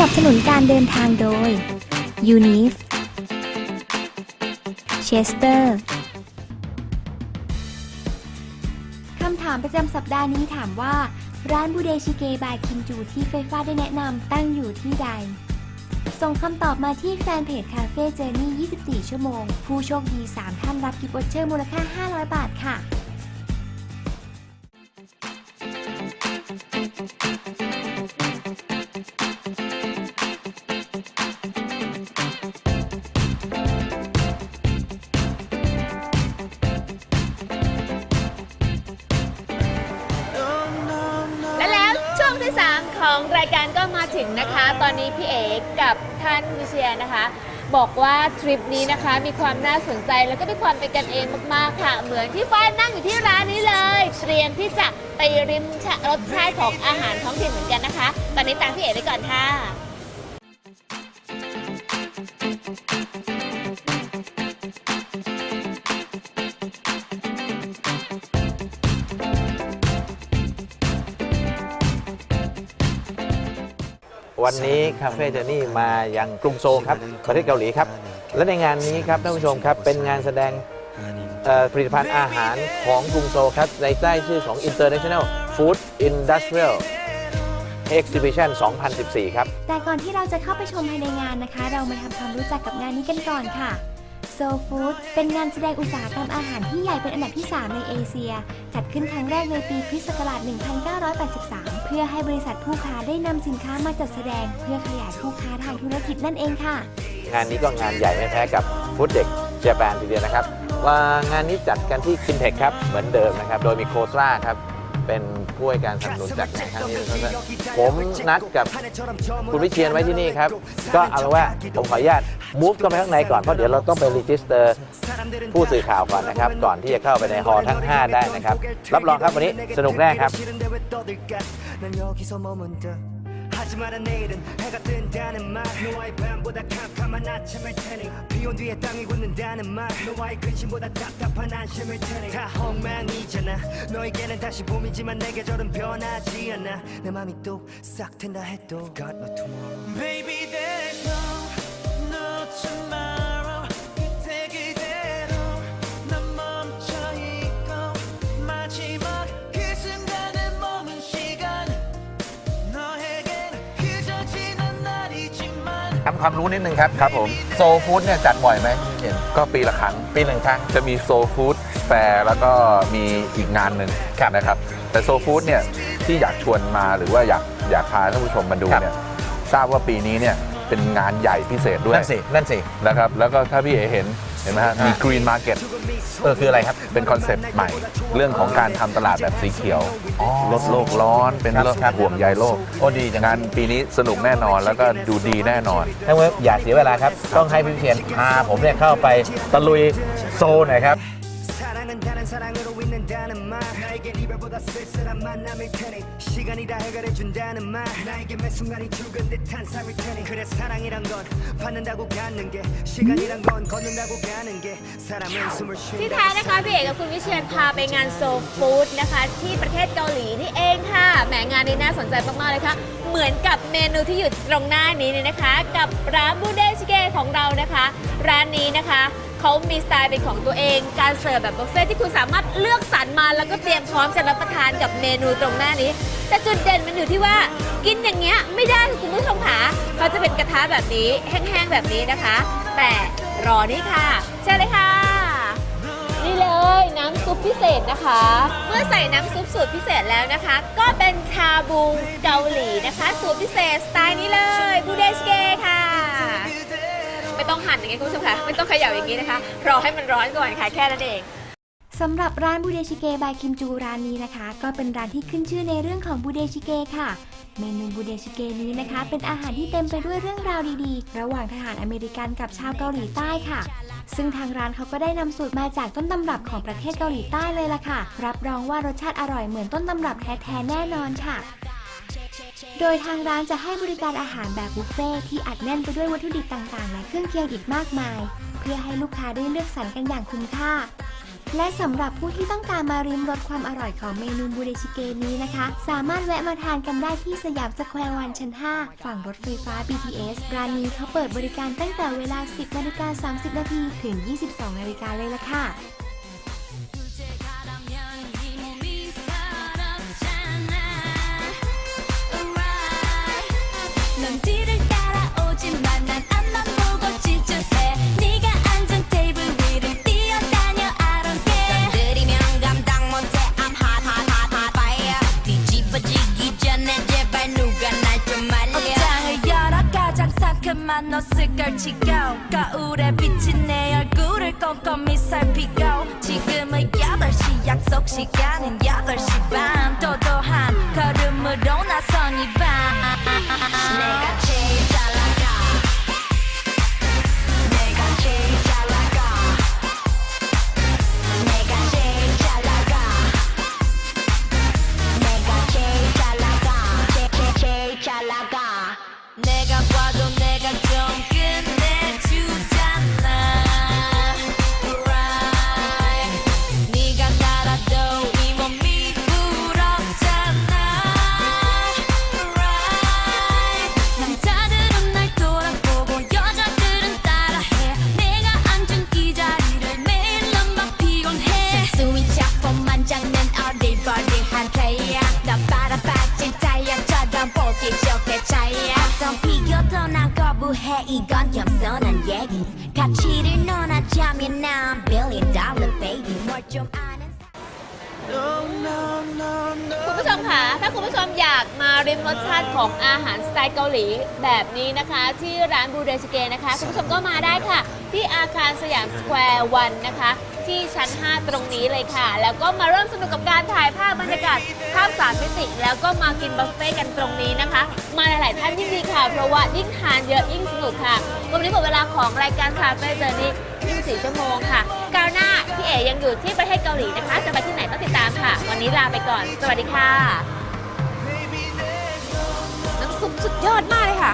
นับสนุนการเดินทางโดย u n i f เชสเตอร์คำถามประจำสัปดาห์นี้ถามว่า ร้านบูเดชิเกบายคิมจูที่ไฟฟ้าได้แนะนำตั้งอยู่ที่ใด ส่งคำตอบมาที่แฟนเพจคาเฟ่เจอร์นี่ 24 ชั่วโมง ผู้โชคดี 3 ท่านรับกิฟต์วอเชอร์มูลค่า 500 บาทค่ะ ของรายการก็มาถึงนะคะ ตอนนี้พี่เอกกับท่านวิเชียนะคะ บอกว่าทริปนี้นะคะมีความน่าสนใจแล้วก็มีความเป็นกันเองมากๆค่ะ เหมือนที่ฟ้านั่งอยู่ที่ร้านนี้เลย เตรียมที่จะไปริมรสชาติของอาหารท้องถิ่นเหมือนกันนะคะ ตอนนี้ตามพี่เอกไปก่อนค่ะ วันนี้คาเฟ่เจอร์นี่มายังกรุงโซลครับประเทศเกาหลีครับ และในงานนี้ครับท่านผู้ชมครับเป็นงานแสดงเอ่อผลิตภัณฑ์อาหารของกรุงโซลครับในใต้ชื่อของ International Food Industrial Exhibition 2014 ครับ แต่ก่อนที่เราจะเข้าไปชมภายในงานนะคะ เรามาทำความรู้จักกับงานนี้กันก่อนค่ะ Soul Food เป็นงานแสดงอุตสาหกรรมอาหารที่ใหญ่เป็นอันดับที่ 3 ในเอเชีย จัดขึ้นครั้งแรกในปีคริสต์ศักราช 1983 เพื่อให้บริษัทผู้ค้าได้นำสินค้ามาจัดแสดง เพื่อขยายผู้ค้าทางธุรกิจนั่นเองค่ะ งานนี้ก็งานใหญ่ไม่แพ้กับฟู้ดเด็กเจแปนทีเดียวนะครับ ว่างานนี้จัดกันที่คินเทคครับเหมือนเดิมนะครับ โดยมีโคสราครับเป็น ผู้ให้การสนับสนุนจัดงานครั้งนี้นะครับผมนัดกับคุณวิเชียนไว้ที่นี่ครับ ก็เอาเป็นว่าผมขออนุญาตมูฟเข้าไปข้างในก่อน เพราะเดี๋ยวเราต้องไปรีจิสเตอร์ผู้สื่อข่าวก่อนนะครับ ก่อนที่จะเข้าไปในฮอลล์ทั้ง 5 ได้นะครับ รับรองครับวันนี้สนุกแน่ครับ 난 여기서 머문다 하지마라 내일은 해가 뜬다는 말 너와의 밤보다 캄캄 한 아침일 테니. 비온 뒤에 땅이 굳는다는 말. 너와의 근심보다 답답한 안심일 테니. 다 엉망이잖아. 너에게는 다시 봄이지만 내 계절은 변하지 않아. 내 맘이 또싹 트인다 해도. Got no tomorrow. Baby there's ทำความรู้นิดนึงครับครับผม โซฟู้ดเนี่ยจัดบ่อยไหมเห็นก็ปีละครั้ง ปีหนึ่งครั้ง จะมีโซฟู้ดแฟร์แล้วก็มีอีกงานหนึ่งนะครับ แต่โซฟู้ดเนี่ยที่อยากชวนมาหรือว่าอยากอยากพาท่านผู้ชมมาดูครับเนี่ยทราบว่าปีนี้เนี่ยเป็นงานใหญ่พิเศษด้วยนั่นสินั่นสินะครับแล้วก็ถ้าพี่เอเห็นเห็นไหมฮะมี Green Market เออคืออะไรครับ เป็นคอนเซปต์ใหม่ เรื่องของการทำตลาดแบบสีเขียว อ๋อ ลดโลกร้อนเป็นครับเรื่องครับห่วงใยโลกโอ้ดีจัง งานปีนี้สนุกแน่นอนแล้วก็ดูดีแน่นอนถ้าว่าอย่าเสียเวลาครับ ต้องให้พี่เชียนพาผมเนี่ยเข้าไปตะลุยโซนหน่อยครับ 사랑은 다른 사랑으로 있는다는 말 나에겐 이별보다 쓸쓸한 만남일 테니 시간이 다 해결해준다는 말 나에게 매 순간이 죽은 듯한 삶일 테니 그래 사랑이란 건 받는다고 갖는 게 시간이란 건 걷는다고 가는 게 사람은 숨을 ที่แท้นะคะพี่เอกกับคุณวิเชียนพาไปงานโซฟู้ดนะคะ ที่ประเทศเกาหลีนี่เองค่ะแหมงานนี้น่าสนใจมากๆเลยค่ะ เหมือนกับเมนูที่อยู่ตรงหน้านี้เลยนะคะ กับร้านบูเดชิเกของเรานะคะ ร้านนี้นะคะเขามีสไตล์เป็นของตัวเอง การเสิร์ฟแบบบุฟเฟ่ที่คุณสามารถเลือกสรรมาแล้วก็เตรียมพร้อมจะรับประทานกับเมนูตรงหน้านี้ แต่จุดเด่นมันอยู่ที่ว่ากินอย่างเงี้ยไม่ได้คุณผู้ชมค่ะเขาจะเป็นกระทะแบบนี้แห้งๆแบบนี้นะคะ แต่รอนี่ค่ะเชิญเลยค่ะ ซุปพิเศษนะคะ เมื่อใส่น้ำซุปสูตรพิเศษแล้วนะคะ ก็เป็นชาบูเกาหลีนะคะ สูตรพิเศษสไตล์นี้เลยบูเดชเกค่ะ ไม่ต้องหั่นอย่างงี้คุณผู้ชมค่ะ ไม่ต้องเขย่าอย่างนี้นะคะ รอให้มันร้อนก่อนค่ะแค่นั้นเองสำหรับร้านบูเดชิเกบายคิมจูร้านนี้นะคะ ก็เป็นร้านที่ขึ้นชื่อในเรื่องของบูเดชิเกค่ะ เมนูบูเดชิเกนี้นะคะ เป็นอาหารที่เต็มไปด้วยเรื่องราวดีๆ ระหว่างทหารอเมริกันกับชาวเกาหลีใต้ค่ะ ซึ่งทางร้านเขาก็ได้นำสูตรมาจากต้นตำรับของประเทศเกาหลีใต้เลยล่ะค่ะ รับรองว่ารสชาติอร่อยเหมือนต้นตำรับแท้ๆแน่นอนค่ะ โดยทางร้านจะให้บริการอาหารแบบบุฟเฟ่ที่อัดแน่นไปด้วยวัตถุดิบต่างๆ และเครื่องเคียงอีกมากมาย เพื่อให้ลูกค้าได้เลือกสรรกันอย่างคุ้มค่า และสำหรับผู้ที่ต้องการมาริมรสความอร่อยของเมนูบูเดชิเกนี้นะคะ สามารถแวะมาทานกันได้ที่สยามสแควร์วันชั้น 5 ฝั่งรถไฟฟ้า BTS ร้านนี้เขาเปิดบริการตั้งแต่เวลา 10นาฬิกา30 นาทีถึง 22นาฬิกาเลยละค่ะ 상큼한 옷을 걸치고 거울에 비친 내 얼굴을 꼼꼼히 살피고. 지금은 8시 약속 시간은 8시 반. 도도한 걸음으로 나선 이밤. 내가 난 거부해 이건 겸손한 얘기 가치를 논하자면 난 billion dollar baby 뭘 좀 아는 คุณผู้ชมคะถ้าคุณผู้ชมอยากมาริมรสชาติของอาหารสไตล์เกาหลีแบบนี้นะคะ ที่ร้านบูเดสเกนะคะ คุณผู้ชมก็มาได้ค่ะ ที่อาคารสยามสแควร์วันนะคะ ที่ชั้น 5 ตรงนี้เลยค่ะ แล้วก็มาเริ่มสนุกกับการถ่ายภาพบรรยากาศภาพสามมิติ แล้วก็มากินบุฟเฟ่ต์กันตรงนี้นะคะ มาหลาย ๆ ท่านยิ่งดีค่ะ เพราะว่ายิ่งทานเยอะยิ่งสนุกค่ะ วันนี้หมดเวลาของรายการคาเฟ่เจอร์นี่24 ชั่วโมงค่ะกราวหน้าพี่เอ๋ยังอยู่ที่ประเทศเกาหลีนะคะ จะไปที่ไหนต้องติดตามค่ะ วันนี้ลาไปก่อน สวัสดีค่ะ น้ำซุปสุดยอดมากเลยค่ะ